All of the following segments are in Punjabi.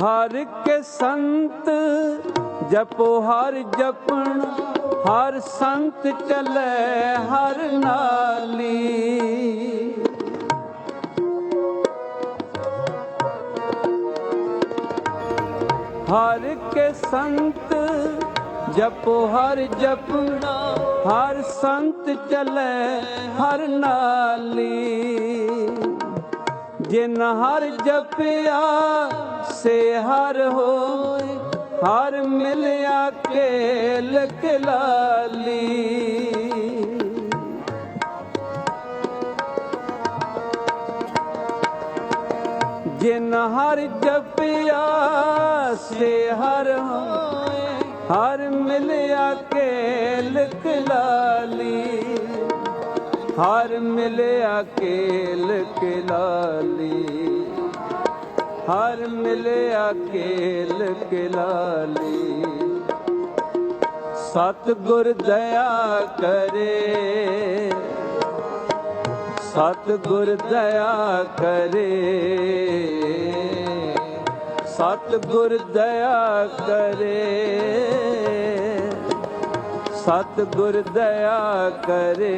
ਹਰ ਕੇ ਸੰਤ ਜਪੋ, ਹਰ ਜਪਣ, ਹਰ ਸੰਤ ਚੱਲੇ, ਹਰ ਨਾਲੀ। ਹਰ ਕੇ ਸੰਤ ਜਪੋ, ਹਰ ਜਪਣਾ, ਹਰ ਸੰਤ ਚੱਲੇ, ਹਰ ਨਾਲੀ। ਜਿਨ ਹਰ ਜਪਿਆ, ਸੇ ਹਰ ਹੋਏ, ਹਰ ਮਿਲਿਆ ਕੇਲ ਕਲਾਲੀ ਜਿਨ ਹਰ ਜਪਿਆ, ਸੇ ਹਰ ਹੋਏ, ਹਰ ਮਿਲਿਆ ਕੇਲ ਕਲਾਲੀ ਹਰ ਮਿਲਿਆ ਕੇਲ ਕਲਾਲੀ। ਹਰ ਮਿਲਿਆ ਕੇਲ ਕਲਾਲੀ। ਸਤ ਗੁਰ ਦਇਆ ਕਰੇ। ਸਤ ਗੁਰ ਦਇਆ ਕਰੇ। ਸਤ ਗੁਰ ਦਇਆ ਕਰੇ। ਸਤਿਗੁਰ ਦਇਆ ਕਰੇ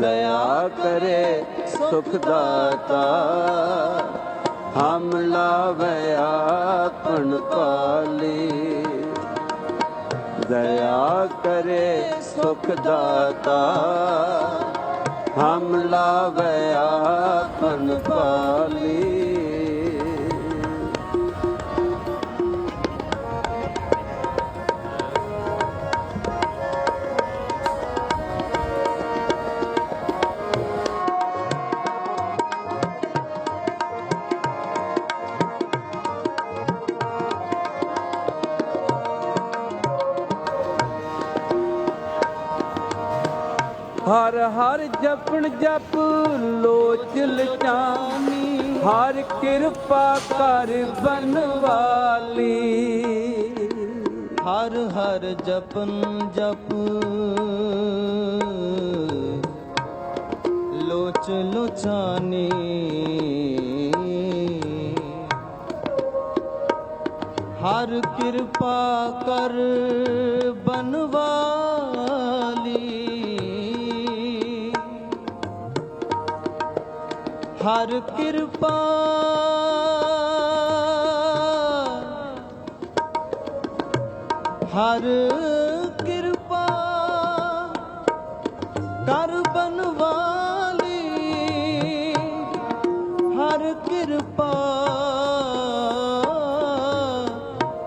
ਦਇਆ ਕਰੇ ਸੁਖ ਦਾਤਾ। ਹਮ ਲਾਵੇ ਆਪਨ ਪਾਲੀ, ਦਇਆ ਕਰੇ ਸੁਖ ਦਾਤਾ। ਹਮ ਲਾਵੇ ਆਪਨ ਪਾਲੀ ਹਰ ਹਰ ਜਪਣ ਜਪ ਲੋਚ ਲਚਾਨੀ, ਹਰ ਕਿਰਪਾ ਕਰ ਬਨਵਾਲੀ ਹਰ ਹਰ ਜਪਨ ਜਪ ਲੋਚ ਲੋਚਾਨੀ। ਹਰ ਕਿਰਪਾ ਕਰ ਬਨਵਾ ਹਰ ਕਿਰਪਾ। ਹਰ ਕਿਰਪਾ ਕਰ ਬਨਵਾਲੀ। ਹਰ ਕਿਰਪਾ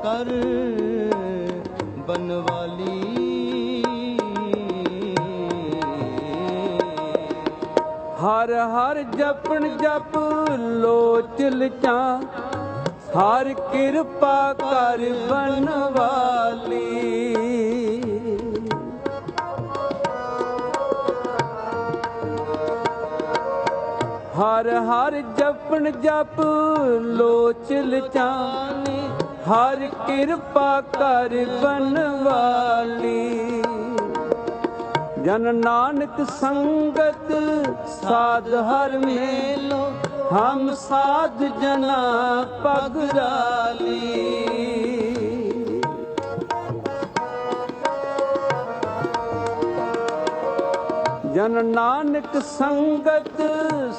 ਕਰ ਬਨਵਾਲੀ। ਹਰ ਹਰ ਜਪਣ ਜਪ ਲੋਚ ਲਚਾ, ਹਰ ਕਿਰਪਾ ਕਰ ਬਨਵਾਲੀ। ਹਰ ਹਰ ਜਪਣ ਜਪ ਲੋਚ ਲਚਾਨੀ ਹਰ ਕਿਰਪਾ ਕਰ ਬਨਵਾਲੀ। ਜਨ ਨਾਨਕ ਸੰਗਤ ਸਾਧ ਹਰ ਮੇਲੋ, ਹਮ ਸਾਧ ਜਨਾ ਪਗਰਾਲੀ। ਜਨ ਨਾਨਕ ਸੰਗਤ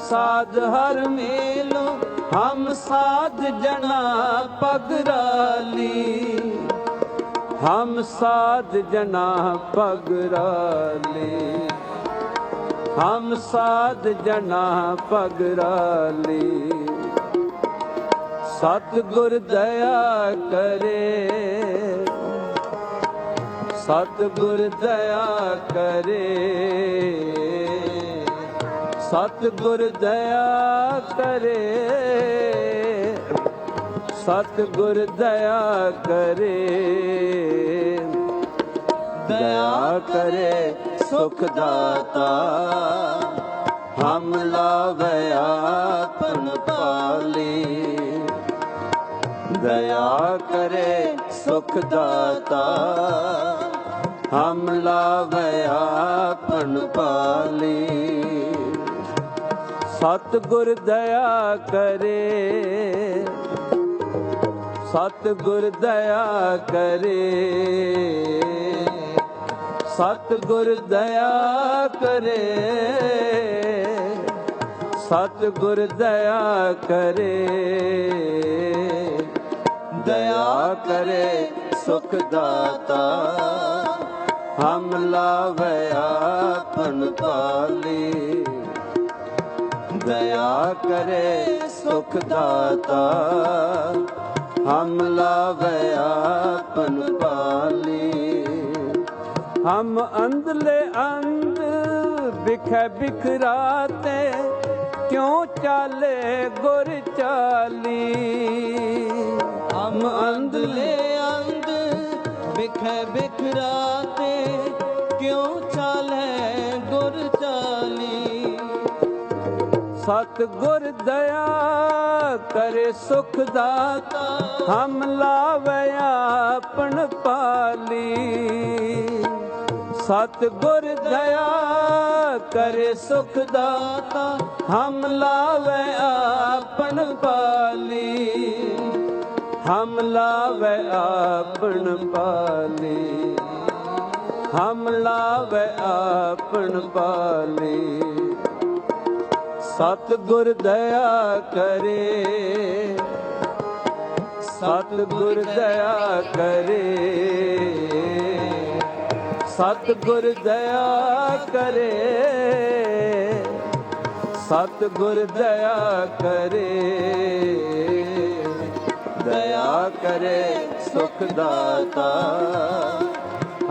ਸਾਧ ਹਰ ਮੇਲੋ, ਹਮ ਸਾਧ ਜਨਾ ਪਗਰਾਲੀ। ਹਮ ਸਾਧ ਜਨਾ ਪਗਰਾਲੀ ਹਮ ਸਾਧ ਜਨਾ ਪਗਰਾਲੀ ਸਤ ਗੁਰ ਦਇਆ ਕਰੇ। ਸਤ ਗੁਰ ਦਇਆ ਕਰੇ। ਸਤ ਗੁਰ ਦਇਆ ਕਰੇ। ਸਤਿਗੁਰ ਦਇਆ ਕਰੇ। ਦਇਆ ਕਰੇ ਸੁਖ ਦਾਤਾ। ਹਮ ਲਾਵੇ ਆਪਨ ਪਾਲੀ। ਦਇਆ ਕਰੇ ਸੁਖ ਦਾਤਾ। ਹਮ ਲਾਵੇ ਆਪਨ ਪਾਲੀ। ਸਤਿਗੁਰ ਦਇਆ ਕਰੇ। ਸਤਿਗੁਰ ਦਇਆ ਕਰੇ। ਸਤਿਗੁਰ ਦਇਆ ਕਰੇ। ਸਤਿਗੁਰ ਦਇਆ ਕਰੇ। ਦਇਆ ਕਰੇ ਸੁਖ ਦਾਤਾ। ਹਮ ਲਾਵੇ ਆਪਨ ਪਾਲੀ। ਦਇਆ ਕਰੇ ਸੁਖ ਦਾਤਾ। ਹਮ ਲਾਵੇ ਆਪਨ ਪਾਲੀ। ਹਮ ਅੰਧਲੇ ਅੰਧ ਬਿਖੈ ਬਿਖਰਾਤੇ, ਕਿਉਂ ਚਾਲੇ ਗੁਰ ਚਾਲੀ? ਹਮ ਅੰਧਲੇ ਅੰਧ ਬਿਖੈ ਬਿਖਰਾਤੇ, ਕਿਉ ਚਾਲੇ ਗੁਰ ਚਾਲੀ? ਸਤ ਗੁਰ ਦਇਆ ਕਰੇ ਸੁਖ ਦਾਤਾ ਹਮ ਲਾਵੇ ਆਪਣ ਪਾਲੀ। ਸਤ ਗੁਰ ਦਇਆ ਕਰੇ ਸੁਖ ਦਾਤਾ ਹਮ ਲਾਵੇ ਆਪਣ ਪਾਲੀ। ਹਮ ਲਾਵੇ ਆਪਣ ਪਾਲੀ। ਹਮ ਲਾਵੇ ਆਪਣ ਪਾਲੀ। ਸਤ ਗੁਰ ਦਇਆ ਕਰੇ। ਸਤ ਗੁਰ ਦਇਆ ਕਰੇ। ਸਤ ਗੁਰ ਦਇਆ ਕਰੇ। ਸਤ ਗੁਰ ਦਇਆ ਕਰੇ। ਦਇਆ ਕਰੇ ਸੁਖ ਦਾਤਾ।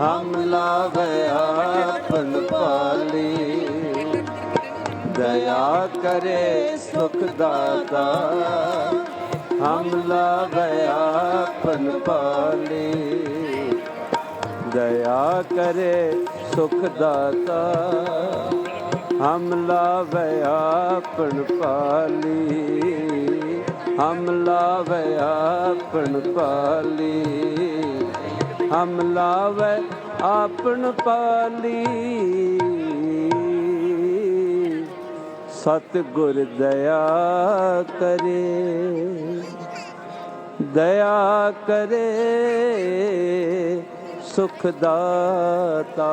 ਹਮ ਲਾਵੇ ਆਪਨ ਪਾਲੀ। ਦਇਆ ਕਰੇ ਸੁਖ ਦਾਤਾ। ਹਮ ਲਾਵੇ ਆਪਨ ਪਾਲੀ। ਦਇਆ ਕਰੇ ਸੁਖ ਦਾਤਾ। ਹਮ ਲਾਵੇ ਆਪਨ ਪਾਲੀ। ਹਮ ਲਾਵੇ ਆਪਨ ਪਾਲੀ। ਹਮ ਲਾਵੇ ਆਪਨ ਪਾਲੀ। ਸਤਿਗੁਰ ਦਇਆ ਕਰੇ। ਦਇਆ ਕਰੇ ਸੁਖ ਦਾਤਾ।